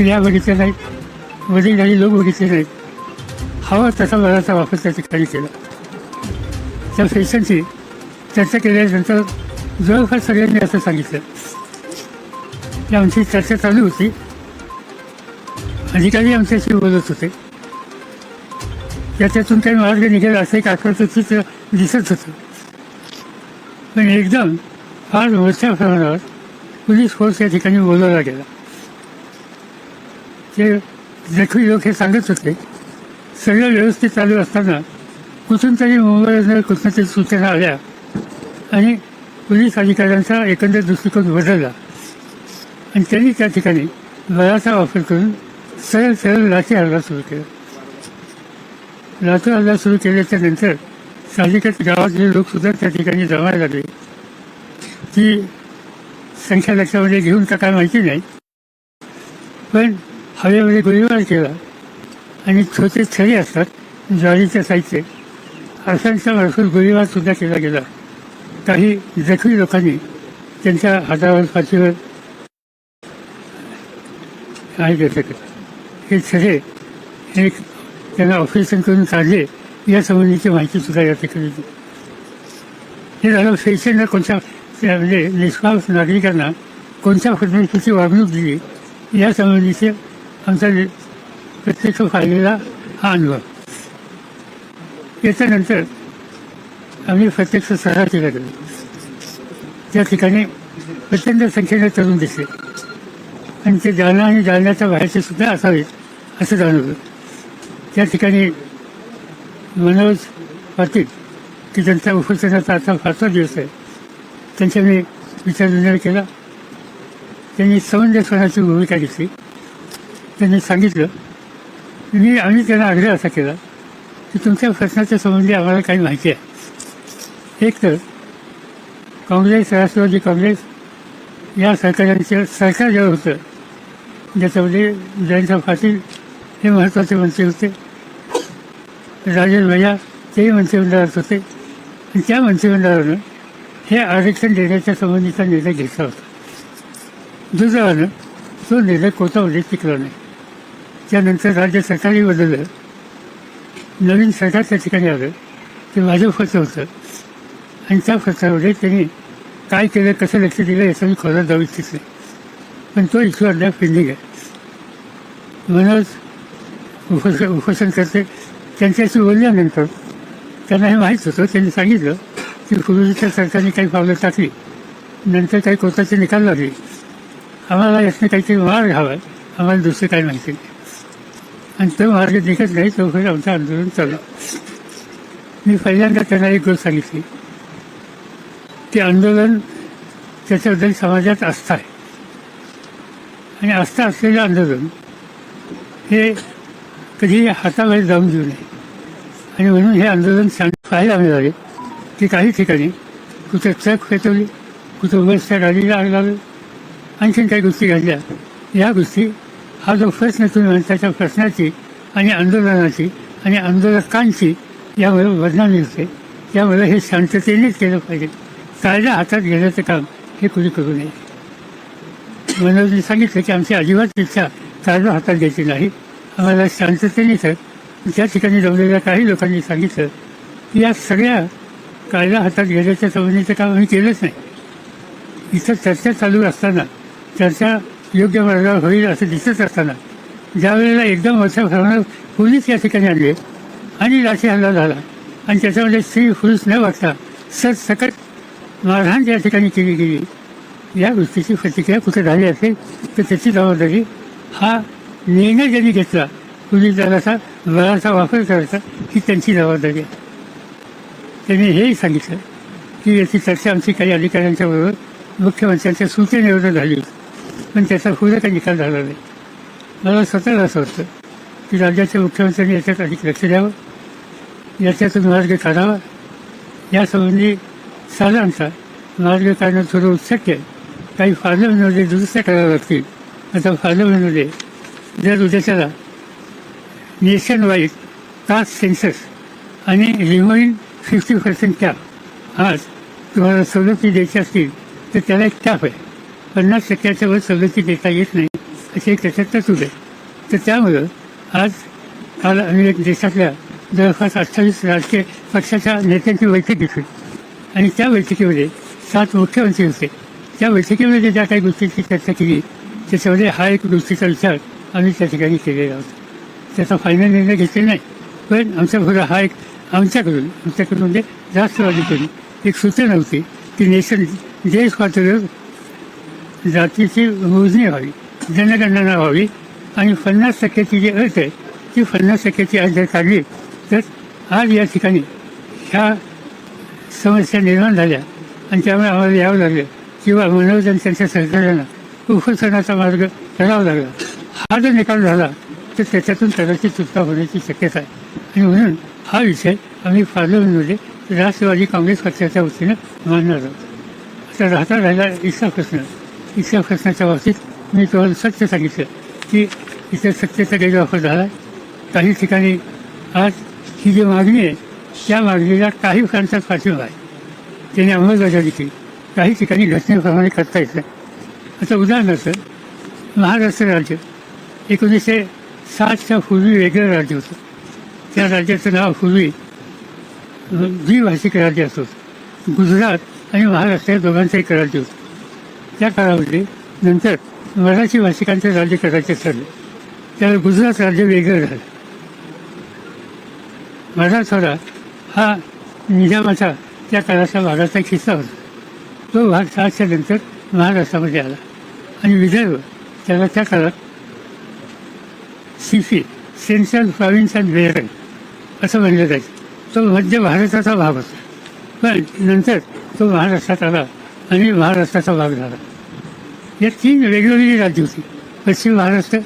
स्त्रिया बघितल्या नाहीत वडील आणि लोक बघितले नाहीत हवा तसा बराचा वापर त्या ठिकाणी केला. त्या फॅशनची चर्चा केल्यानंतर जवळपास सगळ्यांनी असं सांगितलं. की आमची चर्चा चालू होती. अधिकारी आमच्याशी बोलत होते. त्याच्यातून काही मार्ग निघेल असं एक आठवतं चित्र दिसत होतं. पण एकदम फार मोठ्या प्रमाणावर पोलीस फोर्स या ठिकाणी बोलवला गेला. ते जखमी लोक हे सांगत होते. सगळं व्यवस्थित चालू असताना कुठून तरी मुंबईवर कुठून तरी सूचना आल्या आणि पोलीस अधिकाऱ्यांचा एकंदर दृष्टिकोन बदलला. आणि त्यांनी त्या ठिकाणी बळाचा वापर करून सरळ सरळ लाठी हल्ला सुरू केला. लाठी हल्ला सुरू केल्याच्यानंतर साहजिकच गावातले लोकसुद्धा त्या ठिकाणी जमायला लागले. ती संख्या लक्षामध्ये घेऊन तर काय माहिती नाही. पण हवेमध्ये गोळीबार केला. आणि छोटे छडी असतात ज्वारीच्या साईजचे अशांच्या भरपूर गोळीबार सुद्धा केला गेला. काही जखमी लोकांनी त्यांच्या हातावर पाठीवर आहे शकत हे छडे हे त्यांना ऑपरेशन करून काढले या संबंधीची माहिती सुद्धा या ठिकाणी दिली. हे झालं शैक्षणिक कोणत्या म्हणजे निष्पाप नागरिकांना कोणत्या पद्धतीची वागणूक दिली या संबंधीचे आमचा नि- प्रत्यक्ष पाहिलेला हा अनुभव याच्यानंतर आम्ही प्रत्यक्ष सराव केला. गेलो त्या ठिकाणी प्रचंड संख्येने तरुण दिसले. आणि ते जालना आणि जालन्याच्या बाहेरचे सुद्धा असावेत असं जाणवलं. त्या ठिकाणी मनोज पाटील की त्यांचा उपोषणाचा आता फारसा दिवस आहे त्यांच्याने विचारविनिमय केला. त्यांनी समंजसपणाची भूमिका घेतली. त्यांनी सांगितलं मी आम्ही त्यांना आग्रह असा केला की तुमच्या प्रश्नाच्या संबंधी आम्हाला काही माहिती आहे. एक तर काँग्रेस राष्ट्रवादी काँग्रेस या सरकारांचं सरकार जेव्हा होतं ज्याच्यामध्ये जयंत पाटील हे महत्त्वाचे मंत्री होते राजेश भैया तेही मंत्रिमंडळात होते आणि त्या मंत्रिमंडळानं हे आरक्षण देण्याच्या संबंधीचा निर्णय घेतला होता. दुर्दैवानं तो निर्णय कोर्टामध्ये टिकला नाही. त्यानंतर राज्य सरकारही बदललं. नवीन सरकार त्या ठिकाणी आलं. ते भाजपचं होतं. आणि त्या प्रकारामध्ये त्यांनी काय केलं कसं लक्ष दिलं याचं मी खोलात जाऊ इच्छित नाही पण तो इश्यू अद्याप पेंडिंग आहे. म्हणूनच उपोष उपोषण करते. त्यांच्याशी बोलल्यानंतर त्यांना हे माहीत होतं त्यांनी सांगितलं की पूर्वीच्या सरकारने काही पावलं टाकली. नंतर काही कोर्टाचे निकाल लागले. आम्हाला यातनं काहीतरी मार्ग हवा आहे. आम्हाला दुसरं काही माहिती नाही. आणि तो मार्ग निघत नाही तोपर्यंत आमचं आंदोलन चालू मी पहिल्यांदा त्यांना एक गोष्ट सांगितली ते आंदोलन त्याच्याबद्दल समाजात आस्था आहे आणि आस्था असलेलं आंदोलन हे कधी हातामध्ये जाऊन देऊ नये आणि म्हणून हे आंदोलन सांग पाहायला मिळाले की काही ठिकाणी कुठं ट्रक फेतवली कुठं बसच्या गाडीला आग लागली आणखीन काही गोष्टी घडल्या या गोष्टी हा जो प्रश्न तुम्ही म्हणता त्या प्रश्नाची आणि आंदोलनाची आणि आंदोलकांची यामुळे बदनामी होते त्यामुळे हे शांततेनेच केलं पाहिजे. कायदा हातात घेण्याचं काम हे कुणी करू नये. मनोजने सांगितलं की आमची अजिबात इच्छा कायदा हातात घ्यायची नाही. आम्हाला शांततेने तर त्या ठिकाणी जमलेल्या काही लोकांनी सांगितलं की या सगळ्या कायदा हातात घेण्याच्या संबंधीचं काम आम्ही केलंच नाही. इथं चर्चा चालू असताना चर्चा योग्य मार्गावर होईल असं दिसत असताना. ज्यावेळेला एकदम मोठ्या प्रमाणात पोलीस या ठिकाणी आले आणि लाठी हल्ला झाला आणि त्याच्यामध्ये स्त्री पुरुष न वागता सरसकट मारहाण त्या ठिकाणी केली गेली. या गोष्टीची प्रतिक्रिया कुठे झाली असेल तर त्याची जबाबदारी हा निर्णय ज्यांनी घेतला पोलीस दलाचा बळाचा वापर करायचा ही त्यांची जबाबदारी आहे. त्यांनी हेही सांगितलं की याची चर्चा आमची काही अधिकाऱ्यांच्या बरोबर मुख्यमंत्र्यांच्या सूचनेवर झाली होती. पण त्याचा पुढे काही निकाल झाला नाही. मला स्वतःला असं वाटतं की राज्याच्या मुख्यमंत्र्यांनी याच्यात अधिक लक्ष द्यावं याच्यातून मार्ग काढावा. यासंबंधी साधारणतः मार्ग काढणं थोडं उत्सुक्य काही पार्लमेंटमध्ये म्हणजे दुरुस्त कराव्या लागतील. आता पार्लमेंटमध्ये म्हणजे जर उद्याच्याला नेशन वाईज कास्ट सेन्सस आणि रिमोईन फिफ्टी पर्सेंट कॅप आज तुम्हाला सवलती द्यायची असतील तर त्याला एक कॅप आहे. पन्नास टक्क्याच्या वर सवलती देता येत नाही अशी एक त्याच्यात तरतूद आहे तर त्यामुळं आज काल आम्ही एक देशातल्या जवळपास अठ्ठावीस राजकीय पक्षाच्या नेत्यांची बैठक घेतली. आणि त्या बैठकीमध्ये सात मुख्यमंत्री होते. त्या बैठकीमध्ये ज्या काही गोष्टींची चर्चा केली त्याच्यामध्ये हा एक गोष्टीचा विचार आम्ही त्या ठिकाणी केलेला होता. त्याचा फायनल निर्णय घेतलेला नाही पण आमच्या पुढे हा एक आमच्याकडून आमच्याकडून म्हणजे राष्ट्रवादीकडून एक सूचना होती की नेशन देश पातळीवर जातीची मोजणी व्हावी जनगणना व्हावी आणि पन्नास टक्क्याची जी अट आहे ती पन्नास टक्क्याची अट जर काढली तर आज या ठिकाणी ह्या समस्या निर्माण झाल्या आणि त्यामुळे आम्हाला यावं लागलं. किंवा मनोरंजन त्यांच्या सहकार्यानं उपोषणाचा मार्ग करावा लागला. हा जर निकाल झाला तर त्याच्यातून कदाचित सुटका होण्याची शक्यता आहे. आणि म्हणून हा विषय आम्ही पार्लमेंटमध्ये म्हणजे राष्ट्रवादी काँग्रेस पक्षाच्या वतीनं मानणार आहोत. आता राहता राहिला इसा प्रश्न. इच्छा प्रश्नाच्या बाबतीत मी तुम्हाला सत्य सांगितलं की इथे सत्तेचा गैरवापर झाला. काही ठिकाणी आज ही जी मागणी आहे त्या मागणीला काही प्रांतात पाठिंबा आहे. त्याने अंमलबजावणी केली. काही ठिकाणी घटनेप्रमाणे करता येतं. आता उदाहरणार्थ महाराष्ट्र राज्य. एकोणीसशे साठच्या पूर्वी वेगळं राज्य होतं. त्या राज्याचं नाव पूर्वी द्विभाषिक राज्य असत. होतं गुजरात आणि महाराष्ट्र या दोघांचं एक राज्य होतं. त्या काळामध्ये नंतर मराठी भाषिकांचे राज्य करायचे ठरले. त्यावेळी गुजरात राज्य वेगळं झालं. मराठवाडा हा निजामाचा त्या काळाचा भागाचा खिस्सा हिस्सा होता. तो भाग सातच्या नंतर महाराष्ट्रामध्ये आला. आणि विदर्भ त्याला त्या काळात सिफी सेंट्रल प्रॉव्हिन्स अँड वेरन असं म्हणलं जायचं. तो मध्य भारताचा भाग होता. पण नंतर तो महाराष्ट्रात आला आणि महाराष्ट्राचा भाग झाला. या तीन वेगवेगळी राज्य होती. पश्चिम महाराष्ट्र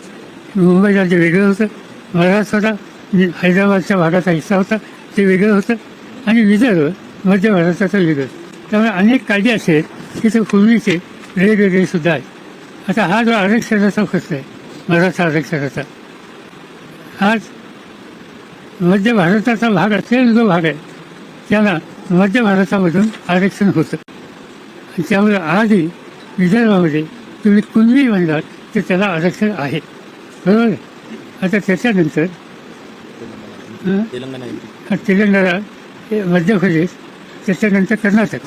मुंबई राज्य वेगळं होतं. महाराष्ट्राचा म्हणजे हैदराबादच्या भागाचा हिस्सा होता ते वेगळं होतं. आणि विदर्भ मध्य महाराष्ट्राचं वेगळं. त्यामुळे अनेक कायदे असे आहेत की ते पूर्वीचे वेगवेगळे सुद्धा आहेत. आता हा जो आरक्षणाचा प्रश्न आहे मराठा आरक्षणाचा आज मध्य भारताचा भाग असलेला जो भाग आहे त्याला मध्य भारतामधून आरक्षण होतं. त्यामुळे आजही विदर्भामध्ये तुम्ही कुणबी म्हणलात तर त्याला आरक्षण आहे. बरोबर? आता त्याच्यानंतर हं? तेलंगणा मध्य प्रदेश त्याच्यानंतर कर्नाटक.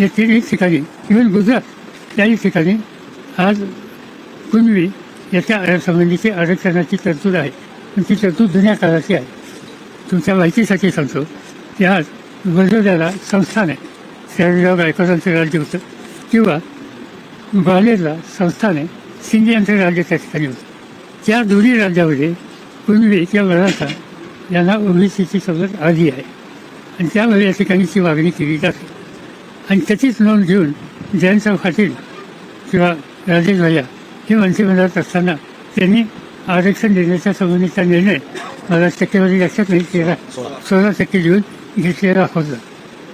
या तिन्ही ठिकाणी इव्हन गुजरात याही ठिकाणी आज कुणबी याच्या संबंधीची आरक्षणाची तरतूद आहे. पण ती तरतूद जुन्या काळाची आहे. तुमच्या माहितीसाठी सांगतो की आज बडोद्याला संस्थान आहे. शहरगाव गायकवाडांचं राज्य होतं. किंवा ग्वाल्हेरला संस्थान आहे सिंधी राज्य त्या ठिकाणी त्या दोन्ही राज्यामध्ये कुणबी किंवा मराठा यांना ओबीसीची सवलत आली आहे. आणि त्यामुळे या ठिकाणीची मागणी केली जाते. आणि त्याचीच नोंद घेऊन जयंतराव पाटील किंवा राजेश भैया हे मंत्रिमंडळात असताना त्यांनी आरक्षण देण्याच्या संबंधीचा निर्णय मला टक्केवारी लक्षात नाही तेरा सोळा टक्के घेऊन घेतलेला होता.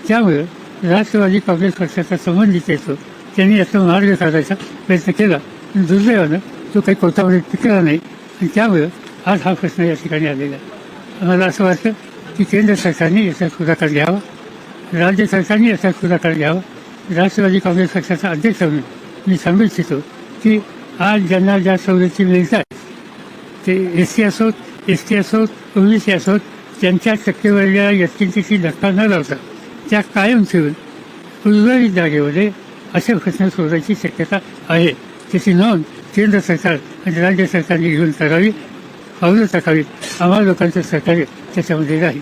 त्यामुळं राष्ट्रवादी काँग्रेस पक्षाचा संबंधित येतो त्यांनी याचा मार्ग काढायचा प्रयत्न केला. पण दुर्दैवानं तो काही कोर्टामध्ये टिकला नाही. आणि त्यामुळं आज हा प्रश्न या ठिकाणी आलेला आहे. मला असं वाटतं की केंद्र सरकारने याचा पुढाकार घ्यावा. राज्य सरकारने याचा पुढाकार घ्यावा. राष्ट्रवादी काँग्रेस पक्षाचा अध्यक्ष म्हणून मी सांगू इच्छितो की आज ज्यांना ज्या सवलती मिळतात ते एस सी असोत एस टी असोत ओबीसी असोत त्यांच्या टक्केवारीला व्यक्तींची धक्का न लावता त्या कायम ठेवून उर्वरित जागेमध्ये असे प्रश्न सोडायची शक्यता आहे. त्याची नोंद केंद्र सरकार आणि राज्य सरकारने घेऊन करावी पावलं टाकावीत आम्हाला लोकांचं सहकार्य त्याच्यामध्ये राहील.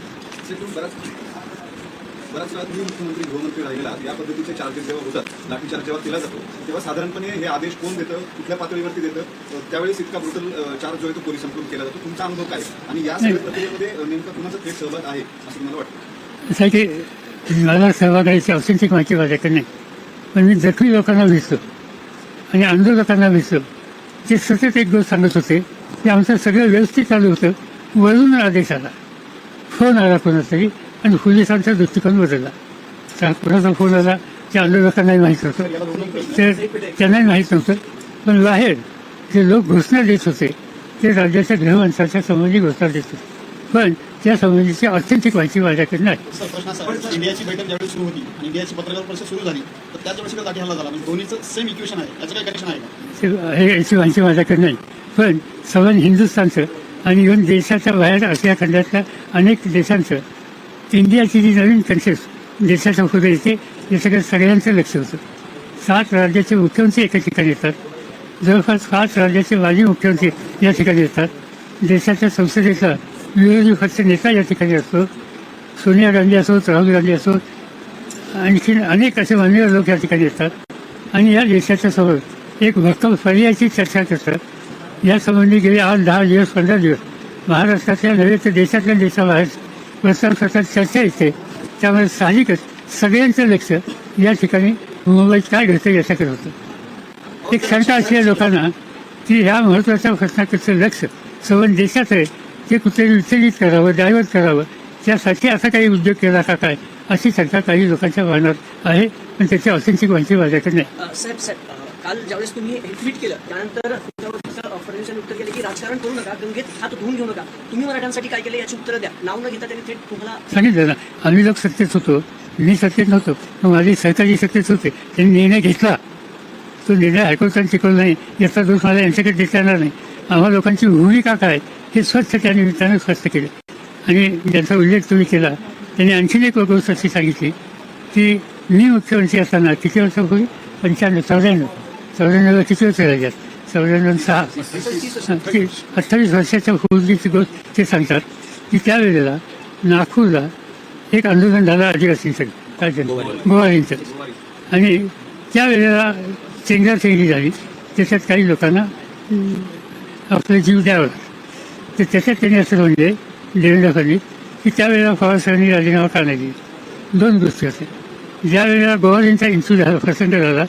तुम्ही मुख्यमंत्री गृहमंत्री राहिलेला या पद्धतीचे चार्जेस जेव्हा होतात लाठीचार्ज जेव्हा केला जातो तेव्हा साधारणपणे हे आदेश कोण देतं कुठल्या पातळीवरती देतं? अ, त्यावेळेस इतका ब्रुटल चार्ज जो आहे तो पोलिसांकडून केला जातो. तुमचा अनुभव काय आणि या सगळ्या प्रक्रियेमध्ये अ, नेमका कुणाचा थेट सहभाग आहे असं तुम्हाला वाटतं? असं आहे की मला सहभागाची ऑथेंटिक माहिती माझ्याकडे नाही? पण मी जखमी लोकांना भेटतो आणि आंदोलकांना भेटतो ते सतत एक गोष्ट सांगत होते की आमचं सगळं व्यवस्थित चालू होतं वरून आदेश आला. फोन आला कोणाचा तरी आणि पोलिसांचा दृष्टिकोन बदलला. त्या कोणाचा फोन आला ते आंदोलकांनाही माहीत होतं तर त्यांनाही माहीत नव्हतं. पण बाहेर जे लोक घोषणा देत होते ते राज्याच्या गृहमंत्र्याच्या संबंधी घोषणा देत होते. पण त्या संबंधीची ऑथेंटिक माहिती माझ्याकडे नाही. सर प्रश्न असा आहे इंडियाची बैठक ज्यावेळी सुरू होती आणि इंडियाची पत्रकार परिषद सुरू झाली तर त्याच वेळेस लाठी हल्ला झाला. म्हणजे दोन्हीचं सेम इक्वेशन आहे. याचं काही कनेक्शन आहे का? ते- हे याची माहिती माझ्याकडे नाही. पण सवन हिंदुस्थानचं आणि इव्हन देशाच्या बाहेर आशिया खंडातल्या अनेक देशांचं इंडियाची जी नवीन कन्सेस देशाच्या पुढे येते याच्याकडे सगळ्यांचं लक्ष होतं. सात राज्याचे मुख्यमंत्री एका ठिकाणी येतात. जवळपास पाच राज्याचे माजी मुख्यमंत्री या ठिकाणी येतात. देशाच्या संसदेचा विरोधी पक्ष नेता या ठिकाणी असतो सोनिया गांधी असोत राहुल गांधी असोत आणखीन अनेक असे मान्यवर लोक या ठिकाणी येतात आणि या देशाच्या समोर एक भक्कम पर्यायाची चर्चा करतात यासंबंधी गेले आठ दहा दिवस पंधरा दिवस। महाराष्ट्रातल्या नव्हे तर देशातल्या देशाबाहेर वर्तमानपत्रात चर्चा येते त्यामुळे साहजिकच सगळ्यांचं लक्ष या ठिकाणी मुंबईत काय घडतं याच्याकडे होतं एक शंका अशी लोकांना की ह्या महत्त्वाच्या प्रश्नाकडचं लक्ष संबंध देशात आहे ते कुठेतरी विचलित करावं डायव्हर्ट करावं त्यासाठी असा काही उद्योग केला का काय? अशी शंका काही लोकांच्या मनात आहे पण त्याची ऑथेंटिक माहिती माझ्याकडे नाही. अ, साहेब साहेब अ, काल ज्यावेळेस तुम्ही हे ट्विट केलं त्यानंतर तुमच्यावर तसं फडणवीसांनी उत्तर केलं की राजकारण करू नका गंगेत हात धुवून घेऊ नका. तुम्ही मराठ्यांसाठी काय केलं याची उत्तरं द्या. नाव न घेता त्यांनी थेट तुम्हाला सांगितलं ना. आम्ही लोक सत्तेत होतो. मी सत्तेत नव्हतो. पण माझी सहकारी सत्तेत होते. त्यांनी निर्णय घेतला. तो निर्णय हायकोर्टाने शिकवला नाही. याचा दोष मला यांच्याकडे देता येणार नाही. आम्हा लोकांची भूमिका काय? हे स्वच्छ त्या निमित्तानं स्वच्छ केलं. आणि ज्याचा उल्लेख तुम्ही केला त्यांनी आणखीन एक गोष्ट अशी सांगितली की मी मुख्यमंत्री असताना किती होईल? पंच्याण्णव चौऱ्याण्णव. चौऱ्याण्णवला किती वर्ष राज्यात चौऱ्याण्णव सहा. अठ्ठावीस वर्षाच्या पूर्वीची गोष्ट ते सांगतात की त्यावेळेला नागपूरला एक आंदोलन झालं आदिवासींसाठी काय ते गोवारींचं. आणि त्यावेळेला चेंगराचेंगरी झाली. त्याच्यात काही लोकांना आपला जीव द्यावा तर त्याच्यात त्यांनी असं म्हणजे देवेंद्र फडणवीस की त्यावेळेला पवारसाहेबांनी राजीनामा का नाही दोन गोष्टी होत्या. ज्या वेळेला गोवारींचा इन्सू झाला प्रसंग झाला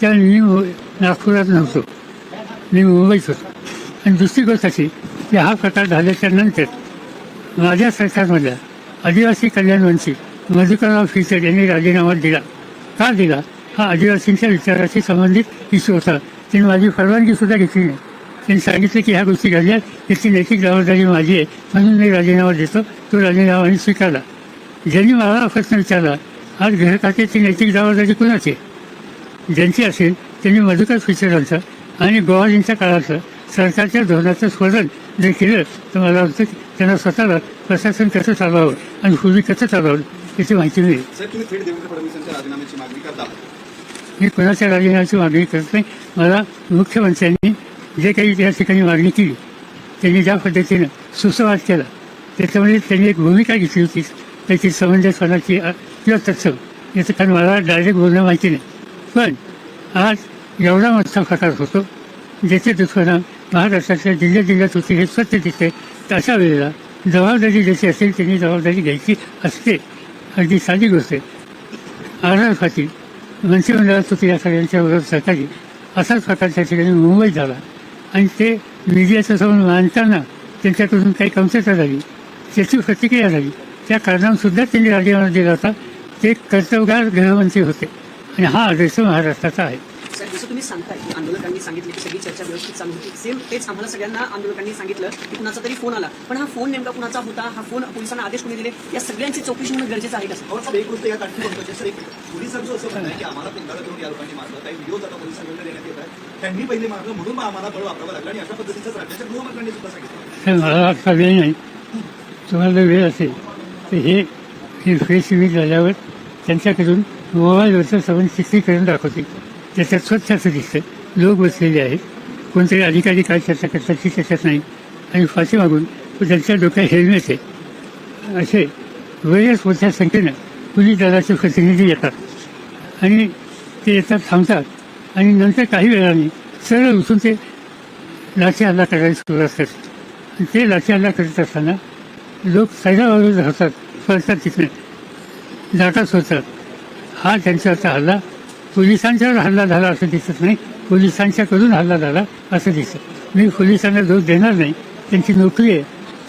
त्यावेळी मी नागपुरात नव्हतो. मी मुंबईत होतो. आणि दुसरी गोष्ट अशी की हा प्रकार झाल्याच्यानंतर माझ्या सरकारमधल्या आदिवासी कल्याण मंत्री मधुकरराव फिचर यांनी राजीनामा दिला. का दिला? हा आदिवासींच्या विचाराशी संबंधित इश्यू होता. त्यांनी माझी परवानगी सुद्धा घेतली नाही. त्यांनी सांगितलं की ह्या गोष्टी घडल्यात याची नैतिक जबाबदारी माझी आहे. म्हणून मी राजीनामा देतो. तो राजीनामा स्वीकारला. ज्यांनी मला हा प्रश्न विचारला आज गृहखात्याची नैतिक जबाबदारी कुणाची आहे? ज्यांची असेल त्यांनी मधुकर फिचरांचं आणि गोवाजींच्या काळाचं सरकारच्या धोरणाचं स्मरण जर केलं तर मला वाटतं की त्यांना स्वतःला प्रशासन कसं चालवावं आणि पूर्वी कसं चालवावं याची माहिती मिळेल. मी कोणाच्या राजीनाम्याची मागणी करत नाही? मला मुख्यमंत्र्यांनी जे काही त्या ठिकाणी मागणी केली त्यांनी ज्या पद्धतीनं सुसंवाद केला त्याच्यामध्ये त्यांनी एक भूमिका घेतली होती. त्याची समंजसपणाची किंवा तत्सम याचं कारण मला डायरेक्ट बोलणं माहिती नाही. पण आज एवढा मोठा प्रकार होतो ज्याचे दुष्परिणाम महाराष्ट्रातल्या जिल्ह्या जिल्ह्यात होते हे सत्य दिसते तशा अशा वेळेला जबाबदारी ज्याची असेल त्यांनी जबाबदारी घ्यायची असते. अगदी साधी गोष्ट आहे. आर पाटील मंत्रिमंडळात होते या सगळ्यांच्या बरोबर सरकारी असाच प्रकार त्या ठिकाणी मुंबईत झाला. आणि ते मीडियाचं समोर मांडताना त्यांच्याकडून काही कमतरता झाली त्याची प्रतिक्रिया झाली त्या कारणांसुद्धा त्यांनी राजीनामा दिला होता. ते कर्तव्यगार गृहमंत्री होते. आणि हा आदर्श महाराष्ट्राचा आहे. जसं तुम्ही सांगताय की आंदोलकांनी सांगितलं की सगळी चर्चा व्यवस्थित चालू होती. सेम तेच आम्हाला सगळ्यांना आंदोलकांनी सांगितलं की कुणाचा तरी फोन आला. पण हा फोन नेमका कुणाचा होता? हा फोन पोलिसांना आदेश कोणी दिले? या सगळ्यांची चौकशी होणं गरजेचं आहे का सर? एक गोष्ट या काठी म्हणतो जसं एक पोलिसांचं असं म्हणणं आहे की आम्हाला तोंडाला करून या लोकांनी मारलं काही व्हिडिओ आता पोलिसांकडे देण्यात येत आहे त्यांनी पहिले मारलं म्हणून आम्हाला बळ वापरावं लागलं आणि अशा पद्धतीचं राज्याच्या गृहमंत्र्यांनी सुद्धा सांगितलं. मला आता वेळ नाही. तुम्हाला वेळ असेल तर हे फेस यूज झाल्यावर त्यांच्याकडून मोबाईलवरचं सबंध चित्रीकरण दाखवते त्याच्यात स्वच्छ असं दिसतं लोक बसलेले आहेत. कोणतरी अधिकारी काय चर्चा करतात ती त्याच्यात नाही. आणि फाशी मागून त्यांच्या डोक्यात हेल्मेट आहे. असे वेळेस मोठ्या संख्येनं पोलीस दलाचे प्रतिनिधी येतात. आणि ते येतात थांबतात. आणि नंतर काही वेळाने सरळ उठून ते लाठी हल्ला करायला सुरुवात करतात आणि ते लाठी हल्ला करत असताना लोक सैराबाजूला राहतात फळतात तिकडे. जागा सोडतात. हा त्यांच्यावरचा हल्ला पोलिसांच्यावर हल्ला झाला असं दिसत नाही. पोलिसांच्याकडून हल्ला झाला असं दिसतं. मी पोलिसांना दोष देणार नाही. त्यांची नोकरी आहे.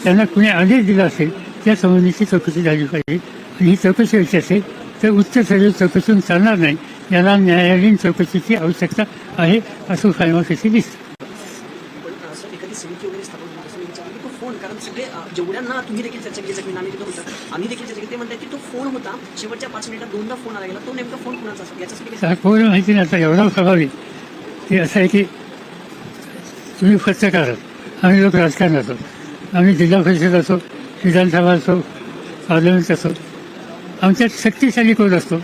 त्यांना कुणी आदेश दिला असेल त्या संबंधीची चौकशी झाली पाहिजे. आणि ही चौकशी व्हायची असेल तर उच्च स्तरीय चौकशीतून चालणार नाही. याला न्यायालयीन चौकशीची आवश्यकता आहे असं फायमाफीशी दिसतं पण असं एखादी समिती वगैरे स्थापन होत असं मी विचारलं की तो फोन कारण सगळे अ, जेवढ्यांना तुम्ही देखील चर्चा केली जखमी आम्ही तिथं होतं आम्ही देखील चर्चा केली ते म्हणतात की तो फोन होता शेवटच्या पाच मिनिटात दोनदा फोन आला गेला तो नेमका फोन कुणाचा असेल याच्यासाठी फोन माहिती नाही आता एवढा प्रभावी. ते असं आहे की तुम्ही पत्रकार आम्ही लोक राजकारण असो आम्ही जिल्हा परिषद असो विधानसभा असो पार्लमेंट असो आमच्यात शक्तिशाली कोण असतो?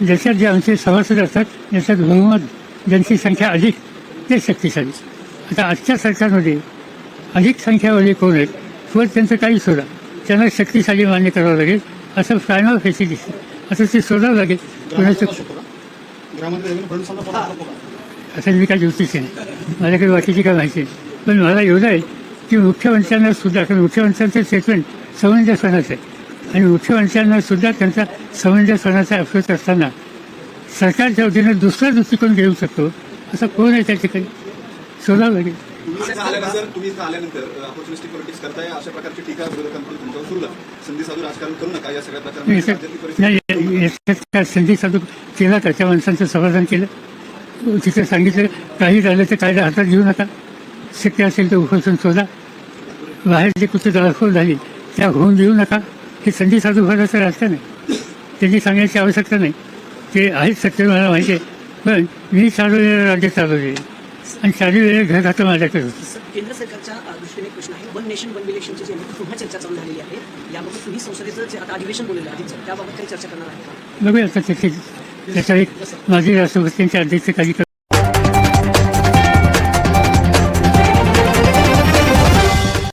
ज्याच्यात जे आमचे सभासद असतात ज्याच्यात बहुमत ज्यांची संख्या अधिक ते शक्तिशाली. आता आजच्या सरकारमध्ये अधिक संख्यावाले कोण आहेत? व त्यांचं काही सोडा. त्यांना शक्तिशाली मान्य करावं लागेल. असं प्रायमर फेसिलिटी असं ते शोधावं लागेल. असं मी काय ज्योतिषी नाही माझ्याकडे बाकीची काय माहिती आहे पण मला एवढं आहे की मुख्यमंत्र्यांना सुद्धा कारण मुख्यमंत्र्यांचं स्टेटमेंट समंजसपणाचं आहे. आणि मुख्यमंत्र्यांना सुद्धा त्यांचा समंजसपणाचा अप्रोच असताना सरकारच्या वतीनं दुसरा दृष्टिकोन घेऊ शकतो. असं कोण आहे त्या ठिकाणी? शोधावं लागेल. तुम्ही आल्यानंतर तुम्ही इथं आल्यानंतर ऑपॉर्च्युनिस्टिक पॉलिटिक्स करताय अशा प्रकारची टीका विरोधकांकडून तुमच्यावर सुरू संधी साधू राजकारण करू नका या सगळ्या नाही, प्रकारामध्ये नाही संधी साधू केला का त्या माणसांचं समाधान केलं. तिथे सांगितलं काही झालं तर कायदा हातात घेऊ नका. शक्य असेल तर उपोषण शोधा बाहेर जे कुठे दळाखोल झाली त्या होऊन देऊ नका. हे संधी साधू भराचं राजकारण आहे त्यांनी सांगण्याची आवश्यकता नाही. ते आहेच सत्य मला माहिती आहे. पण मी चालवलेलं राज्य चालवले आणि चालवलेलं घर आता माझ्याकडे. होतं केंद्र सरकारच्या दृष्टीने प्रश्न आहे. वन नेशन वन इलेक्शनची पुन्हा चर्चा चालू झालेली आहे याबाबत तुम्ही संसदेचं जे आता अधिवेशन बोललेलं आहे त्याबाबत काही चर्चा करणार आहे बघूया आता त्याची त्याचा एक माजी राष्ट्रपतींच्या अध्यक्षतेखाली